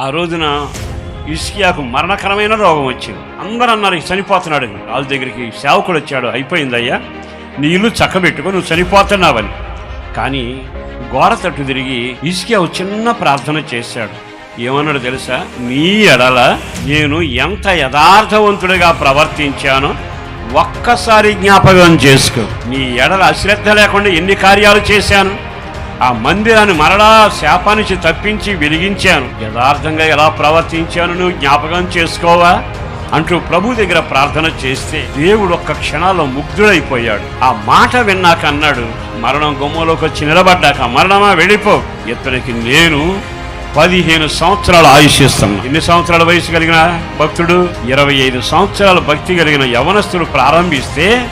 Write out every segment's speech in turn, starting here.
ఆ రోజున ఇస్కియాకు మరణకరమైన రోగం వచ్చింది. అందరూ అన్నారు చనిపోతున్నాడు. వాళ్ళ దగ్గరికి సేవకుడు వచ్చాడు. అయిపోయిందయ్యా నీ ఇల్లు చక్కబెట్టుకో నువ్వు చనిపోతున్నావని. కానీ గోడ తట్టు తిరిగి ఇస్కియా ఒక చిన్న ప్రార్థన చేశాడు. ఏమన్నాడు తెలుసా? నీ ఎడల నేను ఎంత యథార్థవంతుడిగా ప్రవర్తించానో ఒక్కసారి జ్ఞాపకం చేసుకో. నీ ఎడల అశ్రద్ధ లేకుండా ఎన్ని కార్యాలు చేశాను? ఆ మందిరాన్ని మరలా శాపానికి తప్పించి వెలిగించాను యథార్థంగా ఎలా ప్రవర్తించాను నువ్వు జ్ఞాపకం చేసుకోవా? అంటూ ప్రభు దగ్గర ప్రార్థన చేస్తే దేవుడు ఒక్క క్షణాల్లో ముగ్ధుడైపోయాడు. ఆ మాట విన్నాక అన్నాడు మరణం గుమ్మలోకి వచ్చి నిలబడ్డాక మరణమా వెళ్ళిపో. ఇతనికి నేను పదిహేను సంవత్సరాలు ఆయుషిస్తున్నా ఎన్ని సంవత్సరాల వయసు కలిగిన భక్తుడు? ఇరవై ఐదు సంవత్సరాల భక్తి కలిగిన యవనస్తుడు ప్రారంభిస్తే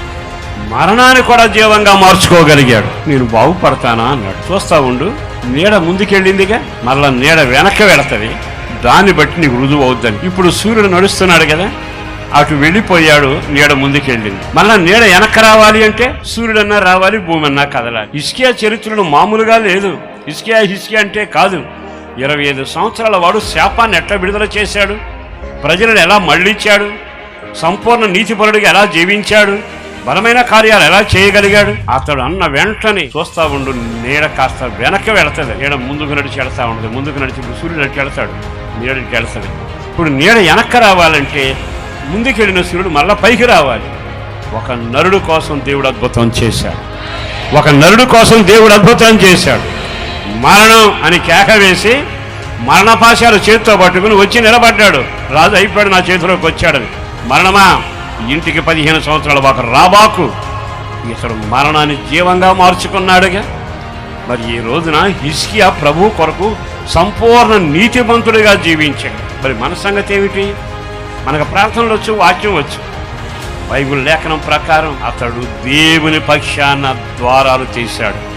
మరణాన్ని కూడా జీవంగా మార్చుకోగలిగాడు. నేను బాగుపడతానా అన్నాడు. చూస్తా ఉండు నీడ ముందుకెళ్ళిందిగా మరలా నీడ వెనక్కి వెళతది. దాన్ని బట్టి నీకు రుజువు అవుద్దని. ఇప్పుడు సూర్యుడు నడుస్తున్నాడు కదా అటు వెళ్ళిపోయాడు నీడ ముందుకెళ్ళింది. మళ్ళా నీడ వెనక రావాలి అంటే సూర్యుడన్నా రావాలి భూమి అన్నా కదలాలి. ఇస్కియా చరిత్రను మామూలుగా లేదు. ఇస్కియా హిస్కియా అంటే కాదు. ఇరవై ఐదు సంవత్సరాల వాడు శాపాన్ని ఎట్లా విడుదల చేశాడు? ప్రజలను ఎలా మళ్ళించాడు సంపూర్ణ నీతిపరుడిగా ఎలా జీవించాడు? బలమైన కార్యాలు ఎలా చేయగలిగాడు? అతడు అన్న వెంటనే చూస్తా ఉండు నీడ కాస్త వెనక్కి వెళతాడు నీడ ముందుకు నడిచి వెళతా ఉండదు ముందుకు నడిచి సూర్యుడు నడిచి వెళతాడు. నీడకి వెళతాడు ఇప్పుడు నీడ వెనక్కి రావాలంటే ముందుకెళ్ళిన సూర్యుడు మళ్ళా పైకి రావాలి. ఒక నరుడు కోసం దేవుడు అద్భుతం చేశాడు. ఒక నరుడు కోసం దేవుడు అద్భుతం చేశాడు. మరణం అని కేక వేసి మరణపాశాలు చేతితో పట్టుకుని వచ్చి నిలబడ్డాడు. రాజు అయిపోయాడు నా చేతిలోకి వచ్చాడని. మరణమా? ఇంటికి పదిహేను సంవత్సరాల ఒక రాబాకు. ఇతడు మరణాన్ని జీవంగా మార్చుకున్నాడుగా. మరి ఈ రోజున హిస్కియా ప్రభు కొరకు సంపూర్ణ నీతిమంతుడిగా జీవించాడు. మరి మన సంగతి ఏమిటి? మనకు ప్రార్థనలు వచ్చు వాక్యం వచ్చు. బైబిల్ లేఖనం ప్రకారం అతడు దేవుని పక్షాన ద్వారాలు తీశాడు.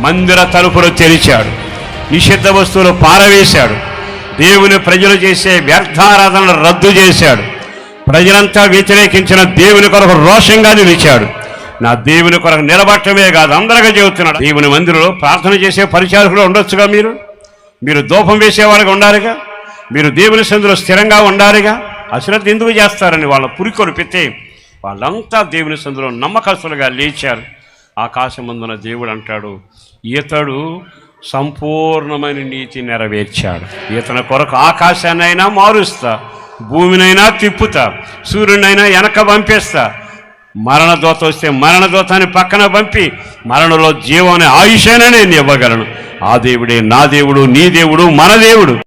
మందిర తలుపులు తెరిచాడు. నిషిద్ధ వస్తువులు పారవేశాడు. దేవుని ప్రజలు చేసే వ్యర్థారాధనలు రద్దు చేశాడు. ప్రజలంతా వ్యతిరేకించిన దేవుని కొరకు రోషంగా నిలిచాడు. నా దేవుని కొరకు నిలబట్టమే కాదు అందరిగా చెబుతున్నాడు. దేవుని మందిరంలో ప్రార్థన చేసే పరిచారకులు ఉండొచ్చుగా మీరు? మీరు దూపం వేసేవాళ్ళగా ఉండాలిగా? మీరు దేవుని సందులో స్థిరంగా ఉండాలిగా? అశ్రద్ధ ఎందుకు చేస్తారని వాళ్ళ పురికొల్పితే వాళ్ళంతా దేవుని సందులో నమ్మకస్తులుగా లేచారు. ఆకాశమందున దేవుడు అంటాడు ఇతడు సంపూర్ణమైన నీతి నెరవేర్చాడు. ఇతని కొరకు ఆకాశాన్నైనా మారుస్తా. భూమినైనా తిప్పుతా సూర్యునైనా వెనక పంపేస్తా. మరణదోత వస్తే మరణదోతాన్ని పక్కన పంపి మరణంలో జీవం అనే ఆయుషైనా నేను ఇవ్వగలను. ఆ దేవుడే నా దేవుడు నీ దేవుడు మన దేవుడు.